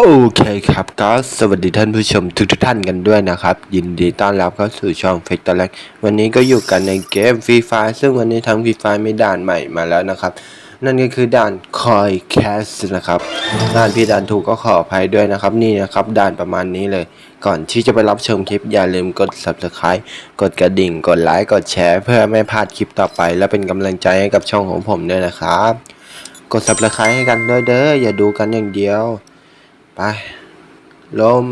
โอเคครับก็สวัสดีท่านผู้ชมทุกทท่านกันด้วยนะครับ ยินดีต้อนรับเข้าสู่ช่องเฟกตอร์แลกวันนี้ก็อยู่กันในเกมฟรีไฟซึ่งวันนี้ทั้งฟรีไฟมีด่านใหม่มาแล้วนะครับ นั่นก็คือด่านคอยแคสนะครับด่านพี่ด่านถูกก็ขออภัยด้วยนะครับ นี่นะครับด่านประมาณนี้เลย ก่อนที่จะไปรับชมคลิปอย่าลืมกด subscribe กดกระดิ่ง กดไลค์กดแชร์ เพื่อไม่พลาดคลิปต่อไป และเป็นกำลังใจให้กับช่องของผมด้วยนะครับ กด subscribe ให้กันด้วยเด้ออย่าดูกันอย่างเดียว ไปลม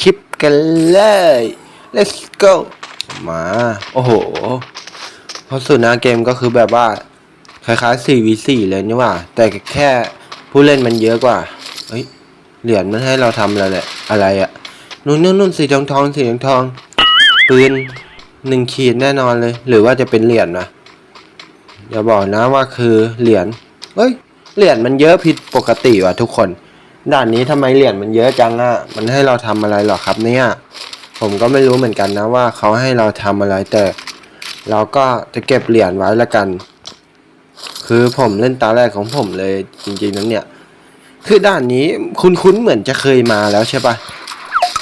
คลิปกันเลย let's go มา โอ้โหเพราะสุดน้าเกมก็คือแบบว่า คล้ายๆ 4v4 เลยนี่หว่า แต่แค่ผู้เล่นมันเยอะกว่า เฮ้ย เหรียญมันให้เราทำอะไรแหละ อะไรอะนู่นนู่นนู่นสีทองทองสีทองทองปืนหนึ่งขีดแน่นอนเลย หรือว่าจะเป็นเหรียญนะอย่าบอกนะว่าคือเหรียญเฮ้ย เหรียญมันเยอะผิดปกติว่ะทุกคน ด่านนี้ทำไมเหรียญมันเยอะจังอะมันให้เราทำอะไรหรอครับเนี่ย ผมก็ไม่รู้เหมือนกันนะว่าเขาให้เราทำอะไรแต่เราก็จะเก็บเหรียญไว้ล้วกัน คือผมเล่นตาแรกของผมเลยจริงๆนั้นเนี่ย คือด่านนี้คุ้นๆเหมือนจะเคยมาแล้วใช่ปะ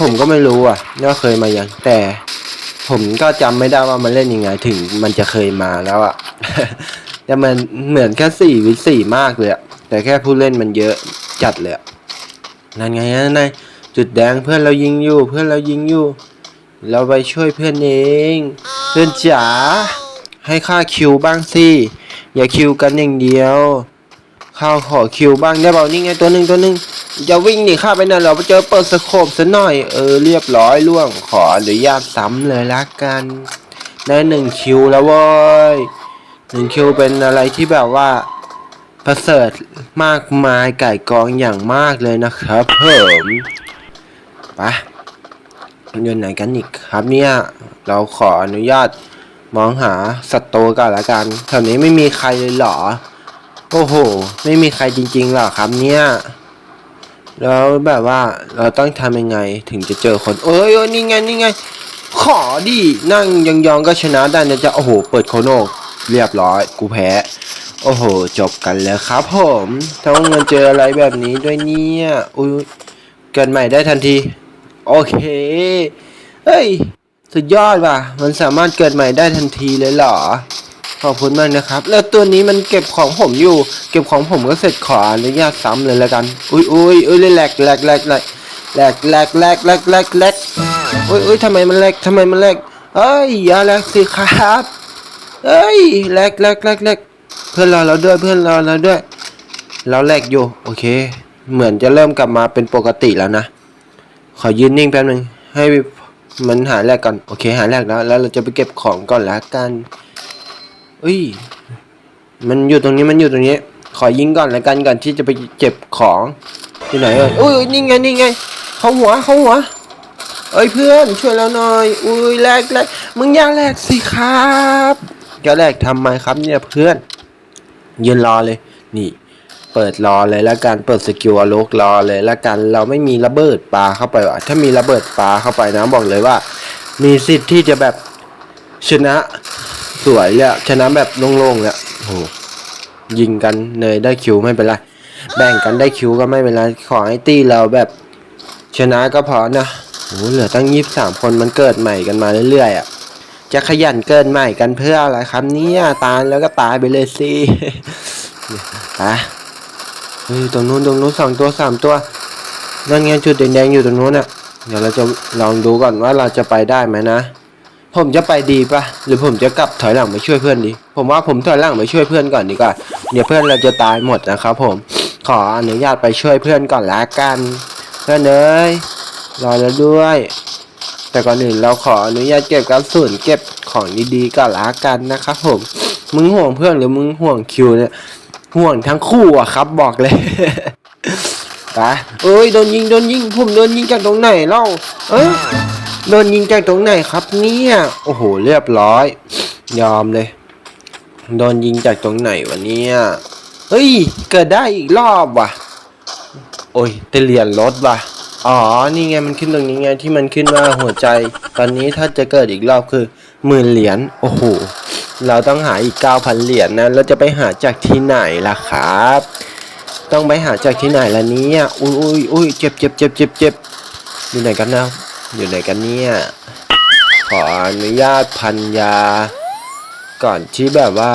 ผมก็ไม่รู้อะว่าเคยมายังแต่ ผมก็จำไม่ได้ว่ามันเล่นยังไงถึงมันจะเคยมาแล้วอะแต่มันเหมือนแค่สี่วิสี่มากเลยอะแต่แค่ผู้เล่นมันเยอะจัดเลยอะ นั่นไงนั่นไงจุดแดงเพื่อนเรายิงอยู่ เพื่อนเรายิงอยู่ เราไปช่วยเพื่อนเอง เพื่อนจ๋าให้ค่าคิวบ้างสิอย่าคิวกันอย่างเดียวข้าวขอคิวบ้างได้เปล่านี่ไงตัวหนึ่งตัวหนึ่งอย่าวิ่งหนีข้าไปนั่นเราไปเจอเปิดสโคปซะหน่อยเออเรียบร้อยล่วงขออนุญาตซ้ำเลยละกันได้หนึ่งคิวแล้วเว้ยหนึ่งคิวเป็นอะไรที่แบบว่า ประเสริฐมากมายไก่กองอย่างมากเลยนะครับเพิ่มไปอยู่ไหนกันอีกครับเนี่ยเราขออนุญาตมองหาศัตรูกันละกันแถวนี้ไม่มีใครเลยเหรอ โอ้โห ไม่มีใครจริงๆหรอครับเนี่ยแล้วแบบว่าเราต้องทำยังไงถึงจะเจอคน เอ้ยเอ้ยนี่ไงนี่ไง ขอดินั่งยองๆก็ชนะได้นะจ๊ะโอ้โห เปิดโคโนกเรียบร้อย กูแพ้ โอ้โห จบกันแล้วครับผมต้องมาเจออะไรแบบนี้ด้วยเนี่ย อุ้ยเกิดใหม่ได้ทันที โอเค เฮ้ย สุดยอดว่ะ มันสามารถเกิดใหม่ได้ทันทีเลยเหรอ ขอบคุณมากนะครับ แล้วตัวนี้มันเก็บของผมอยู่ เก็บของผมก็เสร็จขออนุญาตซ้ำเลยแล้วกัน อุ้ยอุ้ยอุ้ยแหลกแหลกแหลกแหลกแหลกแหลกแหลกแหลกแหลกแหลกอุ้ยอุ้ยทำไมมันแหลกทำไมมันแหลกเอ้ยอย่าแหลกสิครับเอ้ยแหลกแหลกแหลกแหลก พื่อนเราเราด้วยเพื่อนเราเราด้วย เราแลกอยู่โอเค เหมือนจะเริ่มกลับมาเป็นปกติแล้วนะ ขอยืนนิ่งแป๊บนึงให้มันหาแรกก่อนโอเคหาแรกแล้ว แล้วเราจะไปเก็บของก่อนละกันอุ้ยมันอยู่ตรงนี้มันอยู่ตรงนี้ ขอยิงก่อนละกันก่อนที่จะไปเก็บของที่ไหนเอ่ยอุ้ยนี่ไงนี่ไงเขาหัวเขาหัวเอ้ยเพื่อนช่วยเราหน่อยอุ้ยแลกแลกมึงอย่าแลกสิครับจะแลกทำไมครับเนี่ยเพื่อน ยืนรอเลย นี่ เปิดรอเลยแล้วกันเปิดสกิลอโลกรอเลยแล้วกันเราไม่มีระเบิดปลาเข้าไปว่ะถ้ามีระเบิดปลาเข้าไปนะบอกเลยว่า มีสิทธิ์ที่จะแบบชนะสวยเลยชนะแบบโล่งๆเลยโอ้โหยิงกันเนยได้คิวไม่เป็นไรแบ่งกันได้คิวก็ไม่เป็นไรขอให้ตีเราแบบชนะก็พอนะโอ้โหเหลือตั้งยี่สิบสามคนมันเกิดใหม่กันมาเรื่อยๆอะ จะขยันเกินใหม่กันเพื่ออะไรครับเนี่ยตายแล้วก็ตายไปเลยสิไปเฮ้ยตรงนู้นตรงนู้นสองตัวสามตัวนั่นไงจุดแดงๆอยู่ตรงนู้นอะเดี๋ยวเราจะลองดูก่อนว่าเราจะไปได้ไหมนะ ผมจะไปดีปะหรือผมจะกลับถอยหลังไปช่วยเพื่อนดี ผมว่าผมถอยหลังไปช่วยเพื่อนก่อนดีกว่าเดี๋ยวเพื่อนเราจะตายหมดนะครับ ผมขออนุญาตไปช่วยเพื่อนก่อนละกัน เพื่อนเอ้ยรอแล้วด้วย แต่ก่อนอื่นเราขออนุญาตเก็บกระสุนเก็บของดีๆก่อนละกันนะครับผม มึงห่วงเพื่อนหรือมึงห่วงคิวเนี่ยห่วงทั้งคู่อะครับบอกเลยไปเอ้ยโดนยิงโดนยิงผมโดนยิงจากตรงไหนเล่าเอ้ยโดนยิงจากตรงไหนครับเนี่ยโอ้โหเรียบร้อย ยอมเลย โดนยิงจากตรงไหนวะเนี่ยเฮ้ยเกิดได้อีกรอบว่ะ โอ้ยแต่เหรียญลดว่ะ อ๋อ นี่ไงมันขึ้นตรงนี้ไงที่มันขึ้นว่าหัวใจ ตอนนี้ถ้าจะเกิดอีกรอบคือหมื่นเหรียญ โอ้โห เราต้องหาอีก 9,000 เหรียญนะ เราจะไปหาจากที่ไหนล่ะครับ ต้องไปหาจากที่ไหนล่ะเนี่ยอุ้ยอุ้ยอุ้ยเจ็บเจ็บเจ็บเจ็บเจ็บอยู่ไหนกันนะ อยู่ไหนกันเนี่ย ขออนุญาตพันยา ก่อนที่แบบว่า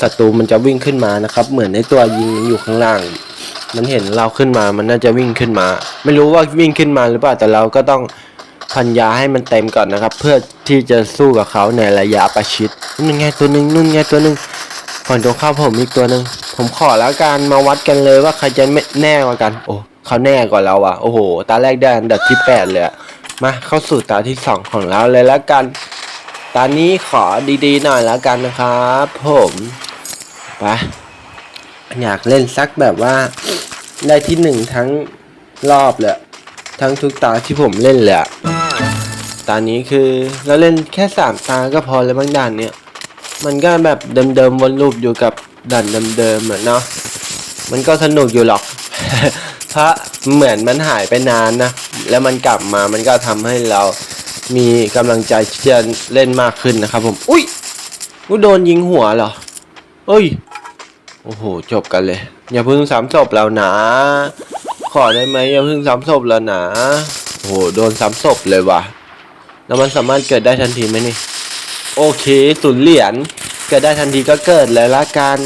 ศัตรูมันจะวิ่งขึ้นมานะครับ เหมือนในตัวยิงอยู่ข้างล่าง มันเห็นเราขึ้นมา มันน่าจะวิ่งขึ้นมา ไม่รู้ว่าวิ่งขึ้นมาหรือเปล่า แต่เราก็ต้องพันยาให้มันเต็มก่อนนะครับ เพื่อที่จะสู้กับเขาในระยะประชิดนู่นไงตัวหนึ่งนู่นไงตัวหนึ่งฝั่งตรงข้ามผมอีกตัวหนึ่งผมขอแล้วกันมาวัดกันเลยว่าใครจะไม่แน่กว่ากัน โอ้เขาแน่กว่าเราอะ โอ้โห ตาแรกได้อันดับที่แปดเลยมาเข้าสู่ตาที่สองของเราเลยแล้วกัน ตอนนี้ขอดีๆหน่อยแล้วกันนะครับ ผม ไป อยากเล่นสักแบบว่าได้ที่หนึ่งทั้งรอบเลยทั้งทุกตาที่ผมเล่นเลยอะตอนนี้คือเราเล่นแค่สามตาก็พอเลยบางด่านเนี่ยมันก็แบบเดิมๆวนลูปอยู่กับด่านเดิมๆเหมือนเนาะมันก็สนุกอยู่หรอกเพราะเหมือนมันหายไปนานนะแล้วมันกลับมามันก็ทำให้เรามีกำลังใจที่จะเล่นมากขึ้นนะครับผมอุ้ยกูโดนยิงหัวเหรอเอ้ย อ้โห จบกันเลย อย่าพึ่งสามศพเรานะ ขอได้ไหมอย่าพึ่งสามศพแล้วนะโอ้โห โดนสามศพเลยว่ะ แล้วมันสามารถเกิดได้ทันทีไหมนี่ โอเคศูนย์เหรียญ เกิดได้ทันทีก็เกิดเลยละกัน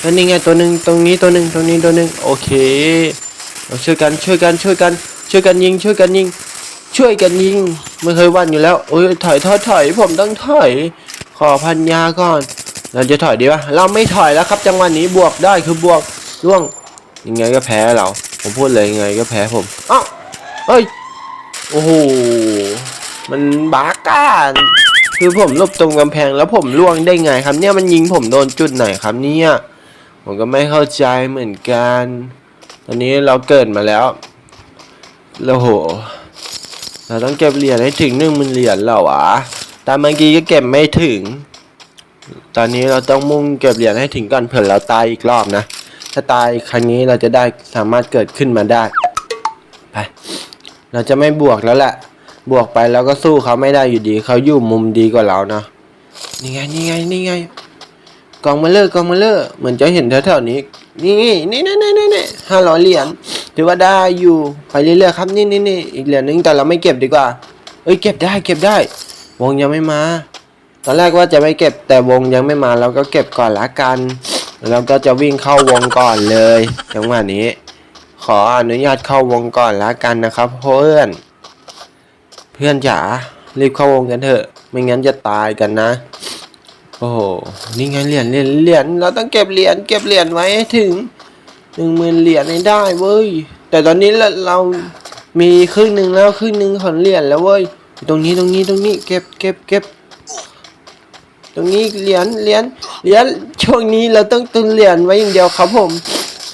แล้วนี่ไงตัวหนึ่งตรงนี้ตัวหนึ่งตรงนี้ตัวหนึ่งโอเคเราช่วยกันช่วยกันช่วยกัน ช่วยกันยิง ช่วยกันยิง ช่วยกันยิงไม่เคยวันอยู่แล้วโอ้ยถอยถอยถอยผมต้องถอย ขอพันยาก่อน เราจะถอยดีปะเราไม่ถอยแล้วครับ จังหวะนี้บวกได้คือบวกล่วงยังไงก็แพ้เรา ผมพูดเลยยังไงก็แพ้ผมอ้าวเฮ้ยโอ้โหมันบาการคือผมลบตรงกำแพงแล้วผมล่วงได้ไงครับ เนี่ยมันยิงผมโดนจุดไหนครับเนี่ยผมก็ไม่เข้าใจเหมือนกัน ตอนนี้เราเกิดมาแล้วแล้วโห เราต้องเก็บเหรียญให้ถึงหนึ่งมืนเหรียญแล้ววะตามเมื่อกี้ก็เก็บไม่ถึง ตอนนี้เราต้องมุ่งเก็บเหรียญให้ถึงก่อนเผื่อเราตายอีกรอบนะ ถ้าตายครั้งนี้เราจะได้สามารถเกิดขึ้นมาได้ ไป เราจะไม่บวกแล้วแหละ บวกไปแล้วก็สู้เขาไม่ได้อยู่ดี เขาอยู่มุมดีกว่าเราเนาะ นี่ไง นี่ไง นี่ไง กองมาเลอร์กองมาเลอร์เหมือนจะเห็นแถวๆนี้ นี่นี่นี่นี่นี่นี่ห้าร้อยเหรียญ ถือว่าได้อยู่ ไปเรื่อยๆครับ นี่นี่นี่อีกเหรียญนึงแต่เราไม่เก็บดีกว่า เอ้ย เก็บได้ เก็บได้ วงยังไม่มา ตอนแรกว่าจะไม่เก็บแต่วงยังไม่มาเราก็เก็บก่อนละกัน แล้วก็จะวิ่งเข้าวงก่อนเลยจังหวะนี้ ขออนุญาตเข้าวงก่อนละกันนะครับ เพื่อน เพื่อนจ๋ารีบเข้าวงกันเถอะ ไม่งั้นจะตายกันนะ โอ้โหนี่ไงเหรียญเหรียญเหรียญเราต้องเก็บเหรียญเก็บเหรียญไว้ให้ถึงหนึ่งหมื่นเหรียญให้ได้เว้ยแต่ตอนนี้เราเรามีครึ่งหนึ่งแล้วครึ่งหนึ่งของเหรียญแล้วเว้ยตรงนี้ตรงนี้ตรงนี้เก็บเก็บเก็บ ตรงนี้เหรียญเหรียญเหรียญช่วงนี้เราต้องตุนเหรียญไว้อย่างเดียวครับผม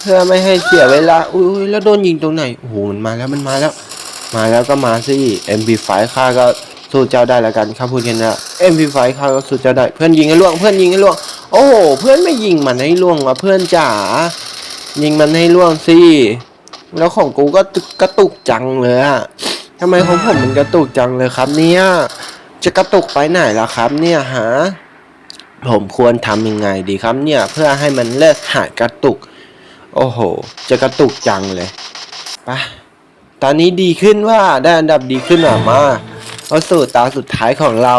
เพื่อไม่ให้เสียเวลาอุ้ยแล้วโดนยิงตรงไหนโอ้โหมันมาแล้วมันมาแล้ว มาแล้วก็มาสิ MP5 ค่าก็สู้เจ้าได้แล้วกันครับพูดกันนะ MP5 ค่าก็สู้เจ้าได้เพื่อนยิงให้ล่วงเพื่อนยิงให้ล่วงโอ้โหเพื่อนไม่ยิงมันให้ล่วงวะเพื่อนจ๋ายิงมันให้ล่วงสิแล้วของกูก็กระตุกจังเลยอะทำไมของผมมันกระตุกจังเลยครับเนี่ยจะกระตุกไปไหนล่ะครับเนี่ยฮะ ผมควรทำยังไงดีครับเนี่ยเพื่อให้มันเลิกหายกระตุก โอ้โห จะกระตุกจังเลยไปตอนนี้ดีขึ้นว่าได้อันดับดีขึ้นหน่อมาเอาสู่ตาสุดท้ายของเรา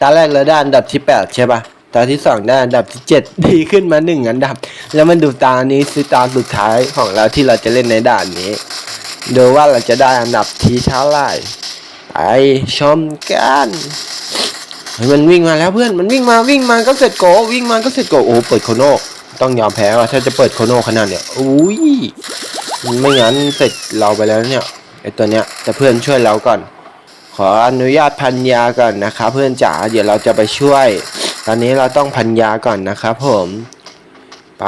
ตาแรกเราได้อันดับที่แปดใช่ปะตาที่สองได้อันดับที่เจ็ดดีขึ้นมาหนึ่งอันดับ แล้วมันดูตานี้คือตาสุดท้ายของเราที่เราจะเล่นในด่านนี้ดูว่าเราจะได้อันดับที่เท่าไหร่ไปชมกัน มันวิ่งมาแล้วเพื่อนมันวิ่งมาวิ่งมาก็เสร็จโกวิ่งมาก็เสร็จโกโอ้เปิดโคโนต้องยอมแพ้ว่ะถ้าจะเปิดโคโนขนาดเนี้ยอุ้ยไม่งั้นเสร็จเราไปแล้วเนี่ยไอตัวเนี้ยแต่เพื่อนช่วยเราก่อน ขออนุญาตพันยาก่อนนะคะเพื่อนจ๋าเดี๋ยวเราจะไปช่วย ตอนนี้เราต้องพันยาก่อนนะครับผมไป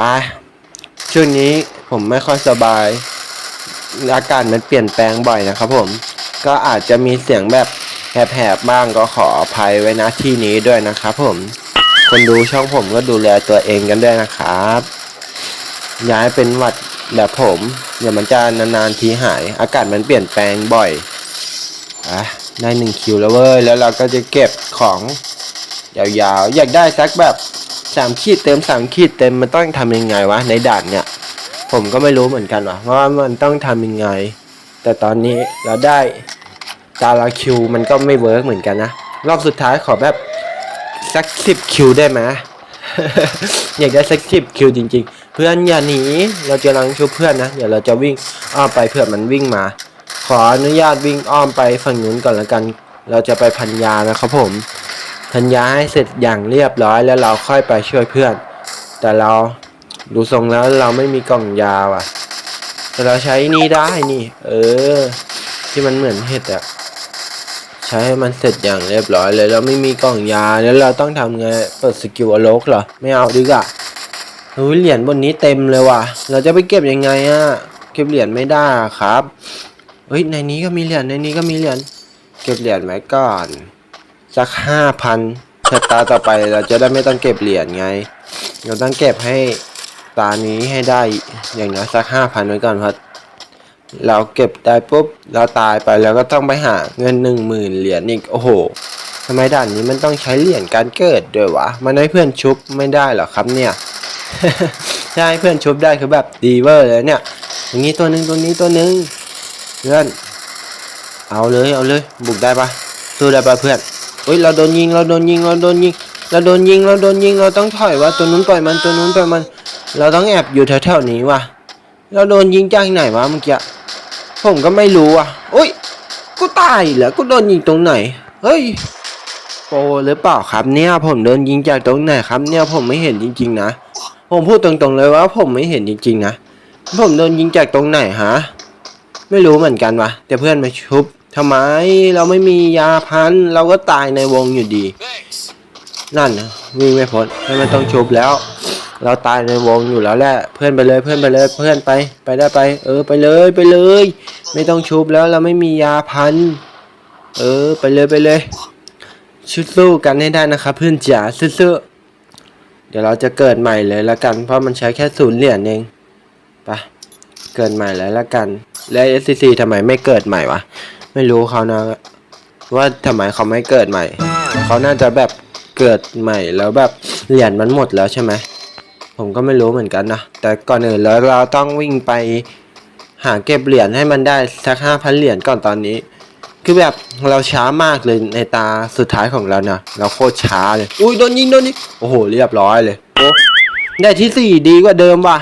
ช่วงนี้ผมไม่ค่อยสบาย อากาศมันเปลี่ยนแปลงบ่อยนะครับผมก็อาจจะมีเสียงแบบ แหบๆบ้างก็ขออภัยไว้นะที่นี้ด้วยนะครับผมคนดูช่องผมก็ดูแลตัวเองกันด้วยนะครับ ย้ายเป็นหวัดแบบผมเดี๋ยวมันจะนานๆทีหาย อากาศมันเปลี่ยนแปลงบ่อยอะได้หนึ่งคิวแล้วเว้ยแล้วเราก็จะเก็บของยาวๆอยากได้สักแบบสามขีดเต็มสามขีดเต็มมันต้องทำยังไงวะในด่านเนี่ยผมก็ไม่รู้เหมือนกันวะว่ามันต้องทำยังไง แต่ตอนนี้เราได้ ตาลาคิวมันก็ไม่เวิร์กเหมือนกันนะ รอบสุดท้ายขอแบบสักสิบคิวได้ไหมอยากได้สักสิบคิวจริง ๆ เพื่อนอย่าหนีเราจะลังช่วยเพื่อนนะเดี๋ยวเราจะวิ่งอ้อมไปเพื่อมันวิ่งมา ขออนุญาตวิ่งอ้อมไปฝั่งนู้นก่อนละกัน เราจะไปพันยานะครับผมพันยาให้เสร็จอย่างเรียบร้อยแล้วเราค่อยไปช่วยเพื่อน แต่เราดูทรงแล้วเราไม่มีกล่องยาว่ะ แต่เราใช้นี่ได้นี่ เออ ที่มันเหมือนเห็ดอะ ช้ให้มันเสร็จอย่างเรียบร้อยเลยเราไม่มีกล่องยาแล้วเราต้องทำไงเปิดสกิลอโลกเหรอไม่เอาดีกว่าเฮ้ยเหรียญบนนี้เต็มเลยว่ะ เราจะไปเก็บยังไงอะเก็บเหรียญไม่ได้ครับเฮ้ยในนี้ก็มีเหรียญในนี้ก็มีเหรียญเก็บเหรียญไว้ก่อนสักห้าพันชะตาต่อไปเราจะได้ไม่ต้องเก็บเหรียญไง เราต้องเก็บให้ตานี้ให้ได้อย่างน้อยสักห้าพันไว้ก่อนเพราะ เราเก็บได้ปุ๊บเราตายไปแล้วก็ต้องไปหาเงินหนึ่งหมื่นเหรียญอีกโอ้โหทำไมด่านนี้มันต้องใช้เหรียญการเกิดด้วยวะมันให้เพื่อนชุบไม่ได้เหรอครับเนี่ยถ้าให้เพื่อนชุบได้คือแบบดีเวอร์เลยเนี่ยอย่างนี้ตัวหนึ่งตัวนี้ตัวหนึ่งเพื่อนเอาเลยเอาเลยบุกได้ปะสู้ได้ปะเพื่อนเฮ้ยเราโดนยิงเราโดนยิงเราโดนยิงเราโดนยิงเราโดนยิงเราต้องถอยว่าตัวนู้นปล่อยมันตัวนู้นปล่อยมัน เราต้องแอบอยู่แถวๆนี้ว่ะ เราโดนยิงจากไหนวะเมื่อกี้ผมก็ไม่รู้อะอุ้ยกูตายเหรอกูโดนยิงตรงไหน เฮ้ยโปรหรือเปล่าครับเนี่ยผมโดนยิงจากตรงไหนครับ เนี่ยผมไม่เห็นจริง ๆ นะผมพูดตรงๆเลยว่าผมไม่เห็นจริง ๆ นะผมโดนยิงจากตรงไหนฮะไม่รู้เหมือนกันวะแต่เพื่อนมาชุบทำไมเราไม่มียาพันเราก็ตายในวงอยู่ดี นั่นนะวิ่งไม่พ้นให้มันต้องชุบแล้ว เราตายในวงอยู่แล้วแหละเพื่อนไปเลยเพื่อนไปเลยเพื่อนไป ไปได้ไป เออไปเลยไปเลย ไม่ต้องชุบแล้วเราไม่มียาพันเออไปเลยไปเลยชุดสู้กันให้ได้นะครับเพื่อนจ๋าสู้ๆเดี๋ยวเราจะเกิดใหม่เลยละกัน เพราะมันใช้แค่ศูนย์เหรียญเองไปเกิดใหม่เลยละกัน และ SCC ทำไมไม่เกิดใหม่วะไม่รู้เขานะ ว่าทำไมเขาไม่เกิดใหม่เขาน่าจะแบบเกิดใหม่แล้วแบบเหรียญมันหมดแล้วใช่ไหม ผมก็ไม่รู้เหมือนกันนะ แต่ก่อนอื่นแล้วเราต้องวิ่งไปหาเก็บเหรียญให้มันได้สักห้าพันเหรียญก่อนตอนนี้ คือแบบเราช้ามากเลยในตาสุดท้ายของเรานะเราโคตรช้าเลย อุ้ยโดนยิงโดนยิงโอ้โหเรียบร้อยเลยโอ้ได้ที่สี่ดีกว่าเดิมว่ะ